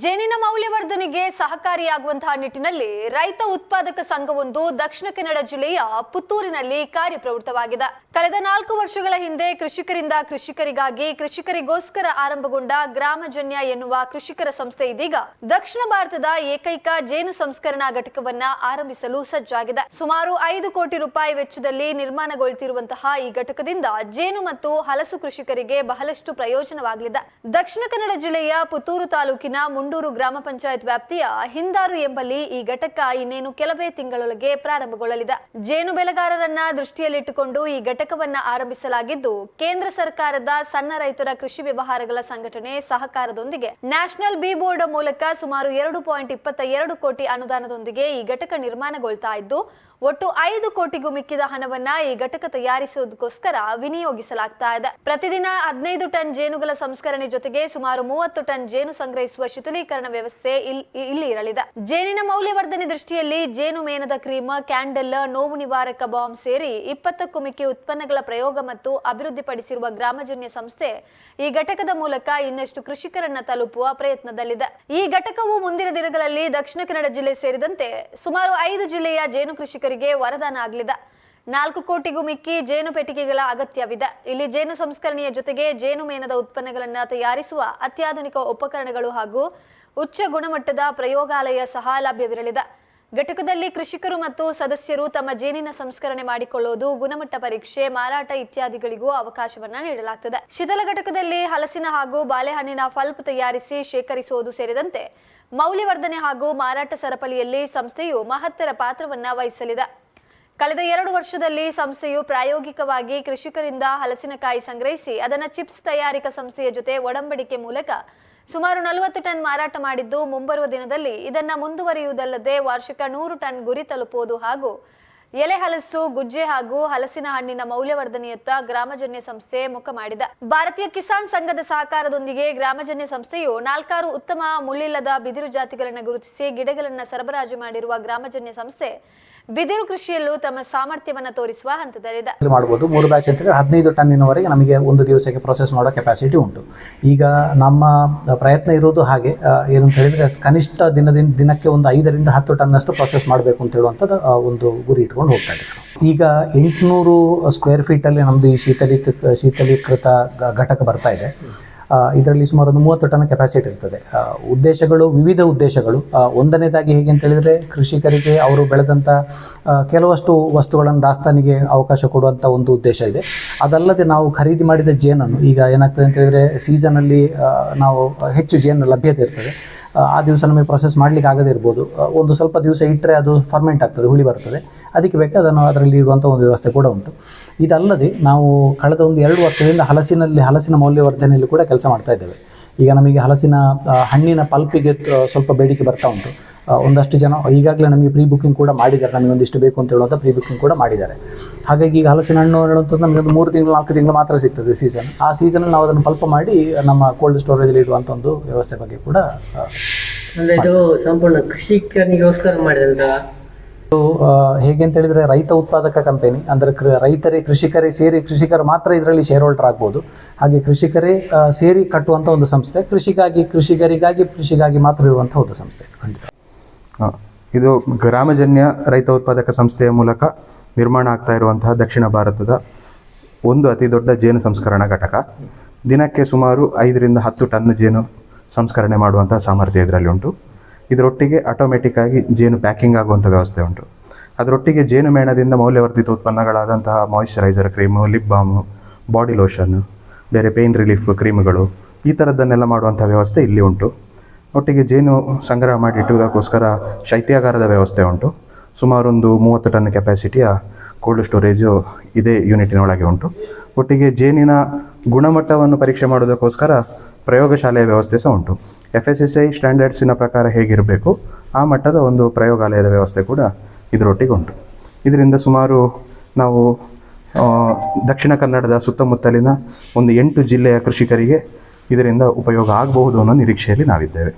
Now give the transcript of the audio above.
ಜೇನಿನ ಮೌಲ್ಯವರ್ಧನೆಗೆ ಸಹಕಾರಿಯಾಗುವಂತಹ ನಿಟ್ಟಿನಲ್ಲಿ ರೈತ ಉತ್ಪಾದಕ ಸಂಘವೊಂದು ದಕ್ಷಿಣ ಕನ್ನಡ ಜಿಲ್ಲೆಯ ಪುತ್ತೂರಿನಲ್ಲಿ ಕಾರ್ಯಪ್ರವೃತ್ತವಾಗಿದೆ. ಕಳೆದ ನಾಲ್ಕು ವರ್ಷಗಳ ಹಿಂದೆ ಕೃಷಿಕರಿಂದ ಕೃಷಿಕರಿಗಾಗಿ ಕೃಷಿಕರಿಗೋಸ್ಕರ ಆರಂಭಗೊಂಡ ಗ್ರಾಮಜನ್ಯ ಎನ್ನುವ ಕೃಷಿಕರ ಸಂಸ್ಥೆ ಇದೀಗ ದಕ್ಷಿಣ ಭಾರತದ ಏಕೈಕ ಜೇನು ಸಂಸ್ಕರಣಾ ಘಟಕವನ್ನ ಆರಂಭಿಸಲು ಸಜ್ಜಾಗಿದೆ. ಸುಮಾರು ಐದು ಕೋಟಿ ರೂಪಾಯಿ ವೆಚ್ಚದಲ್ಲಿ ನಿರ್ಮಾಣಗೊಳ್ತಿರುವಂತಹ ಈ ಘಟಕದಿಂದ ಜೇನು ಮತ್ತು ಹಲಸು ಕೃಷಿಕರಿಗೆ ಬಹಳಷ್ಟು ಪ್ರಯೋಜನವಾಗಲಿದೆ. ದಕ್ಷಿಣ ಕನ್ನಡ ಜಿಲ್ಲೆಯ ಪುತ್ತೂರು ತಾಲೂಕಿನ ಮುಂಡೂರು ಗ್ರಾಮ ಪಂಚಾಯತ್ ವ್ಯಾಪ್ತಿಯ ಹಿಂದಾರು ಎಂಬಲ್ಲಿ ಈ ಘಟಕ ಇನ್ನೇನು ಕೆಲವೇ ತಿಂಗಳೊಳಗೆ ಪ್ರಾರಂಭಗೊಳ್ಳಲಿದೆ. ಜೇನು ಬೆಳೆಗಾರರನ್ನ ದೃಷ್ಟಿಯಲ್ಲಿಟ್ಟುಕೊಂಡು ಈ ಘಟಕವನ್ನ ಆರಂಭಿಸಲಾಗಿದ್ದು, ಕೇಂದ್ರ ಸರ್ಕಾರದ ಸಣ್ಣ ರೈತರ ಕೃಷಿ ವ್ಯವಹಾರಗಳ ಸಂಘಟನೆ ಸಹಕಾರದೊಂದಿಗೆ ನ್ಯಾಷನಲ್ ಬಿ ಬೋರ್ಡ್ ಮೂಲಕ ಸುಮಾರು ಎರಡು ಪಾಯಿಂಟ್ ಇಪ್ಪತ್ತ ಎರಡು ಕೋಟಿ ಅನುದಾನದೊಂದಿಗೆ ಈ ಘಟಕ ನಿರ್ಮಾಣಗೊಳ್ತಾ ಇದ್ದು ಒಟ್ಟು ಐದು ಕೋಟಿಗೂ ಮಿಕ್ಕಿದ ಹಣವನ್ನ ಈ ಘಟಕ ತಯಾರಿಸುವುದಕ್ಕೋಸ್ಕರ ವಿನಿಯೋಗಿಸಲಾಗ್ತಾ ಇದೆ. ಪ್ರತಿದಿನ ಹದಿನೈದು ಟನ್ ಜೇನುಗಳ ಸಂಸ್ಕರಣೆ ಜೊತೆಗೆ ಸುಮಾರು ಮೂವತ್ತು ಟನ್ ಜೇನು ಸಂಗ್ರಹಿಸುವ ಶಿಥಿಲೀಕರಣ ವ್ಯವಸ್ಥೆ ಇಲ್- ಇಲ್ಲಿ ಇರಲಿದೆ. ಜೇನಿನ ಮೌಲ್ಯವರ್ಧನೆ ದೃಷ್ಟಿಯಲ್ಲಿ ಜೇನು ಮೇನದ ಕ್ರೀಮ್, ಕ್ಯಾಂಡಲ್, ನೋವು ನಿವಾರಕ ಬಾಂಬ್ ಸೇರಿ ಇಪ್ಪತ್ತಕ್ಕೂ ಮಿಕ್ಕಿ ಉತ್ಪನ್ನಗಳ ಪ್ರಯೋಗ ಮತ್ತು ಅಭಿವೃದ್ಧಿಪಡಿಸಿರುವ ಗ್ರಾಮಜನ್ಯ ಸಂಸ್ಥೆ ಈ ಘಟಕದ ಮೂಲಕ ಇನ್ನಷ್ಟು ಕೃಷಿಕರನ್ನ ತಲುಪುವ ಪ್ರಯತ್ನದಲ್ಲಿದೆ. ಈ ಘಟಕವು ಮುಂದಿನ ದಿನಗಳಲ್ಲಿ ದಕ್ಷಿಣ ಕನ್ನಡ ಜಿಲ್ಲೆ ಸೇರಿದಂತೆ ಸುಮಾರು ಐದು ಜಿಲ್ಲೆಯ ಜೇನು ಕೃಷಿಕರಿಗೆ ವರದಾನ ಆಗಲಿದೆ ನಾಲ್ಕು ಕೋಟಿಗೂ ಮಿಕ್ಕಿ ಜೇನು ಪೆಟ್ಟಿಗೆಗಳ ಅಗತ್ಯವಿದೆ. ಇಲ್ಲಿ ಜೇನು ಸಂಸ್ಕರಣೆಯ ಜೊತೆಗೆ ಜೇನು ಮೇನದ ಉತ್ಪನ್ನಗಳನ್ನು ತಯಾರಿಸುವ ಅತ್ಯಾಧುನಿಕ ಉಪಕರಣಗಳು ಹಾಗೂ ಉಚ್ಚ ಗುಣಮಟ್ಟದ ಪ್ರಯೋಗಾಲಯ ಸಹ ಲಭ್ಯವಿರಲಿದೆ. ಘಟಕದಲ್ಲಿ ಕೃಷಿಕರು ಮತ್ತು ಸದಸ್ಯರು ತಮ್ಮ ಜೇನಿನ ಸಂಸ್ಕರಣೆ ಮಾಡಿಕೊಳ್ಳುವುದು ಗುಣಮಟ್ಟ ಪರೀಕ್ಷೆ, ಮಾರಾಟ ಇತ್ಯಾದಿಗಳಿಗೂ ಅವಕಾಶವನ್ನ ನೀಡಲಾಗುತ್ತದೆ ಶೀತಲ ಘಟಕದಲ್ಲಿ ಹಲಸಿನ ಹಾಗೂ ಬಾಳೆಹಣ್ಣಿನ ಫಲ್ಪ್ ತಯಾರಿಸಿ ಶೇಖರಿಸುವುದು ಸೇರಿದಂತೆ ಮೌಲ್ಯವರ್ಧನೆ ಹಾಗೂ ಮಾರಾಟ ಸರಪಳಿಯಲ್ಲಿ ಸಂಸ್ಥೆಯು ಮಹತ್ತರ ಪಾತ್ರವನ್ನ ವಹಿಸಲಿದೆ. ಕಳೆದ ಎರಡು ವರ್ಷದಲ್ಲಿ ಸಂಸ್ಥೆಯು ಪ್ರಾಯೋಗಿಕವಾಗಿ ಕೃಷಿಕರಿಂದ ಹಲಸಿನಕಾಯಿ ಸಂಗ್ರಹಿಸಿ, ಅದನ್ನು ಚಿಪ್ಸ್ ತಯಾರಿಕಾ ಸಂಸ್ಥೆಯ ಜೊತೆ ಒಡಂಬಡಿಕೆ ಮೂಲಕ ಸುಮಾರು ನಲವತ್ತು ಟನ್ ಮಾರಾಟ ಮಾಡಿದ್ದು ಮುಂಬರುವ ದಿನದಲ್ಲಿ ಇದನ್ನ ಮುಂದುವರಿಯುವುದಲ್ಲದೆ ವಾರ್ಷಿಕ ನೂರು ಟನ್ ಗುರಿ ತಲುಪುವುದು ಹಾಗೂ ಎಲೆ ಹಲಸು, ಗುಜ್ಜೆ ಹಾಗೂ ಹಲಸಿನ ಹಣ್ಣಿನ ಮೌಲ್ಯವರ್ಧನೆಯತ್ತ ಗ್ರಾಮಜನ್ಯ ಸಂಸ್ಥೆ ಮುಖ ಮಾಡಿದ. ಭಾರತೀಯ ಕಿಸಾನ್ ಸಂಘದ ಸಹಕಾರದೊಂದಿಗೆ ಗ್ರಾಮಜನ್ಯ ಸಂಸ್ಥೆಯು ನಾಲ್ಕಾರು ಉತ್ತಮ ಮುಳ್ಳಿಲ್ಲದ ಬಿದಿರು ಜಾತಿಗಳನ್ನು ಗುರುತಿಸಿ ಗಿಡಗಳನ್ನು ಸರಬರಾಜು ಮಾಡಿರುವ ಗ್ರಾಮಜನ್ಯ ಸಂಸ್ಥೆ ಬಿದಿರು ಕೃಷಿಯಲ್ಲೂ ತಮ್ಮ ಸಾಮರ್ಥ್ಯವನ್ನ ತೋರಿಸುವ ಹಂತದಲ್ಲಿದೆ. ಮಾಡಬಹುದು ಮೂರು ಬ್ಯಾಚ್ ಅಂತ ಹದಿನೈದು ಟನ್ನಿನವರೆಗೆ ನಮಗೆ ಒಂದು ದಿವಸಕ್ಕೆ ಪ್ರೊಸೆಸ್ ಮಾಡೋ ಕೆಪಾಸಿಟಿ ಉಂಟು. ಈಗ ನಮ್ಮ ಪ್ರಯತ್ನ ಇರೋದು ಹಾಗೆ. ಏನಂತ ಹೇಳಿದರೆ ಕನಿಷ್ಠ ದಿನದಿಂದ ದಿನಕ್ಕೆ ಒಂದು ಐದರಿಂದ ಹತ್ತು ಟನ್ನಷ್ಟು ಪ್ರೊಸೆಸ್ ಮಾಡಬೇಕು ಅಂತ ಹೇಳುವಂಥದ್ದು ಒಂದು ಗುರಿ ಇಟ್ಕೊಂಡು ಹೋಗ್ತಾ ಇದ್ದೀವಿ ಈಗ ಎಂಟುನೂರು ಸ್ಕ್ವೇರ್ ಫೀಟಲ್ಲಿ ನಮ್ಮದು ಈ ಶೀತಲೀಕೃತ ಶೀತಲೀಕೃತ ಘಟಕ ಬರ್ತಾ ಇದೆ. ಇದರಲ್ಲಿ ಸುಮಾರು ಒಂದು ಮೂವತ್ತು ಟನ್ ಕೆಪಾಸಿಟಿ ಇರ್ತದೆ. ಉದ್ದೇಶಗಳು, ವಿವಿಧ ಉದ್ದೇಶಗಳು. ಒಂದನೇದಾಗಿ ಹೇಗೆ ಅಂತ ಹೇಳಿದರೆ ಕೃಷಿಕರಿಗೆ ಅವರು ಬೆಳೆದಂಥ ಕೆಲವಷ್ಟು ವಸ್ತುಗಳನ್ನು ದಾಸ್ತಾನಿಗೆ ಅವಕಾಶ ಕೊಡುವಂಥ ಒಂದು ಉದ್ದೇಶ ಇದೆ. ಅದಲ್ಲದೆ ನಾವು ಖರೀದಿ ಮಾಡಿದ ಜೇನನ್ನು, ಈಗ ಏನಾಗ್ತದೆ ಅಂತ ಹೇಳಿದರೆ ಸೀಸನಲ್ಲಿ ನಾವು ಹೆಚ್ಚು ಜೇನು ಲಭ್ಯತೆ ಇರ್ತದೆ. ಆ, ದಿವಸ ನಮಗೆ ಪ್ರೊಸೆಸ್ ಮಾಡಲಿಕ್ಕೆ ಆಗದೇ ಇರ್ಬೋದು. ಒಂದು ಸ್ವಲ್ಪ ದಿವಸ ಇಟ್ಟರೆ ಅದು ಫರ್ಮೆಂಟ್ ಆಗ್ತದೆ ಹುಳಿ ಬರ್ತದೆ. ಅದಕ್ಕೆ ಬೇಕು ಅದನ್ನು ಅದರಲ್ಲಿ ಇರುವಂಥ ಒಂದು ವ್ಯವಸ್ಥೆ ಕೂಡ ಉಂಟು. ಇದಲ್ಲದೆ ನಾವು ಕಳೆದ ಒಂದು ಎರಡು ವರ್ಷದಿಂದ ಹಲಸಿನಲ್ಲಿ ಹಲಸಿನ ಮೌಲ್ಯವರ್ಧನೆಯಲ್ಲಿ ಕೂಡ ಕೆಲಸ ಮಾಡ್ತಾ ಇದ್ದೇವೆ. ಈಗ ನಮಗೆ ಹಲಸಿನ ಹಣ್ಣಿನ ಪಲ್ಪಿಗೆ ಸ್ವಲ್ಪ ಬೇಡಿಕೆ ಬರ್ತಾ ಉಂಟು. ಒಂದಷ್ಟು ಜನ ಈಗಾಗಲೇ ನಮಗೆ ಪ್ರೀ ಬುಕ್ಕಿಂಗ್ ಕೂಡ ಮಾಡಿದ್ದಾರೆ. ನಮಗೆ ಒಂದಿಷ್ಟು ಬೇಕು ಅಂತ ಹೇಳುವಂಥ ಪ್ರೀ ಬುಕ್ಕಿಂಗ್ ಕೂಡ ಮಾಡಿದ್ದಾರೆ. ಹಾಗಾಗಿ ಈಗ ಹಲಸಿನ ಹಣ್ಣು ಹೇಳುವಂಥದ್ದು ನಮಗೆ ಒಂದು ಮೂರು ತಿಂಗಳು ನಾಲ್ಕು ತಿಂಗಳು ಮಾತ್ರ ಸಿಗ್ತದೆ ಸೀಸನ್ ಆ ಸೀಸನಲ್ಲಿ ನಾವು ಅದನ್ನು ಪಲ್ಪ ಮಾಡಿ ನಮ್ಮ ಕೋಲ್ಡ್ ಸ್ಟೋರೇಜಲ್ಲಿ ಇಡುವಂಥ ಒಂದು ವ್ಯವಸ್ಥೆ ಬಗ್ಗೆ ಕೂಡ ಅಂದ್ರೆ ಇದು ಸಂಪೂರ್ಣ ಕೃಷಿಕನಿಗೋಸ್ಕರ ಹೇಗೆ ಅಂತ ಹೇಳಿದ್ರೆ ರೈತ ಉತ್ಪಾದಕ ಕಂಪನಿ ಅಂದರೆ ರೈತರೇ ಕೃಷಿಕರೇ ಸೇರಿ ಕೃಷಿಕರು ಮಾತ್ರ ಇದರಲ್ಲಿ ಶೇರ್ ಹೋಲ್ಡರ್ ಆಗ್ಬೋದು. ಹಾಗೆ ಕೃಷಿಕರೇ ಸೇರಿ ಕಟ್ಟುವಂಥ ಒಂದು ಸಂಸ್ಥೆ ಕೃಷಿಗಾಗಿ ಕೃಷಿಕರಿಗಾಗಿ ಕೃಷಿಗಾಗಿ ಮಾತ್ರ ಇರುವಂಥ ಒಂದು ಸಂಸ್ಥೆ ಖಂಡಿತ. ಇದು ಗ್ರಾಮಜನ್ಯ ರೈತ ಉತ್ಪಾದಕ ಸಂಸ್ಥೆಯ ಮೂಲಕ ನಿರ್ಮಾಣ ಆಗ್ತಾ ಇರುವಂತಹ ದಕ್ಷಿಣ ಭಾರತದ ಒಂದು ಅತಿ ದೊಡ್ಡ ಜೇನು ಸಂಸ್ಕರಣಾ ಘಟಕ. ದಿನಕ್ಕೆ ಸುಮಾರು ಐದರಿಂದ ಹತ್ತು ಟನ್ ಜೇನು ಸಂಸ್ಕರಣೆ ಮಾಡುವಂತಹ ಸಾಮರ್ಥ್ಯ ಇದರಲ್ಲಿ ಉಂಟು. ಇದರೊಟ್ಟಿಗೆ ಆಟೋಮೆಟಿಕ್ ಆಗಿ ಜೇನು ಪ್ಯಾಕಿಂಗ್ ಆಗುವಂಥ ವ್ಯವಸ್ಥೆ ಉಂಟು. ಅದರೊಟ್ಟಿಗೆ ಜೇನು ಮೇಣದಿಂದ ಮೌಲ್ಯವರ್ಧಿತ ಉತ್ಪನ್ನಗಳಾದಂತಹ moisturiser cream lip balm body lotion ಬೇರೆ ಪೇಯ್ನ್ ರಿಲೀಫ್ ಕ್ರೀಮ್ಗಳು ಈ ಥರದ್ದನ್ನೆಲ್ಲ ಮಾಡುವಂಥ ವ್ಯವಸ್ಥೆ ಇಲ್ಲಿ ಉಂಟು. ಒಟ್ಟಿಗೆ ಜೇನು ಸಂಗ್ರಹ ಮಾಡಿ ಇಟ್ಟುವುದಕ್ಕೋಸ್ಕರ ಶೈತ್ಯಾಗಾರದ ವ್ಯವಸ್ಥೆ ಉಂಟು. ಸುಮಾರು ಒಂದು ಮೂವತ್ತು ಟನ್ ಕೆಪಾಸಿಟಿಯ ಕೋಲ್ಡ್ ಸ್ಟೋರೇಜು ಇದೇ ಯೂನಿಟಿನ ಒಳಗೆ ಉಂಟು. ಒಟ್ಟಿಗೆ ಜೇನಿನ ಗುಣಮಟ್ಟವನ್ನು ಪರೀಕ್ಷೆ ಮಾಡೋದಕ್ಕೋಸ್ಕರ ಪ್ರಯೋಗಶಾಲೆಯ ವ್ಯವಸ್ಥೆ ಸಹ ಉಂಟು. ಎಫ್ ಎಸ್ ಎಸ್ ಐ ಸ್ಟ್ಯಾಂಡರ್ಡ್ಸಿನ ಪ್ರಕಾರ ಹೇಗಿರಬೇಕು, ಆ ಮಟ್ಟದ ಒಂದು ಪ್ರಯೋಗಾಲಯದ ವ್ಯವಸ್ಥೆ ಕೂಡ ಇದರೊಟ್ಟಿಗೆ ಉಂಟು. ಇದರಿಂದ ಸುಮಾರು ನಾವು ದಕ್ಷಿಣ ಕನ್ನಡದ ಸುತ್ತಮುತ್ತಲಿನ ಒಂದು ಎಂಟು ಜಿಲ್ಲೆಯ ಕೃಷಿಕರಿಗೆ ಇದರಿಂದ ಉಪಯೋಗ ಆಗಬಹುದು ಅನ್ನೋ ನಿರೀಕ್ಷೆಯಲ್ಲಿ ನಾವಿದ್ದೇವೆ.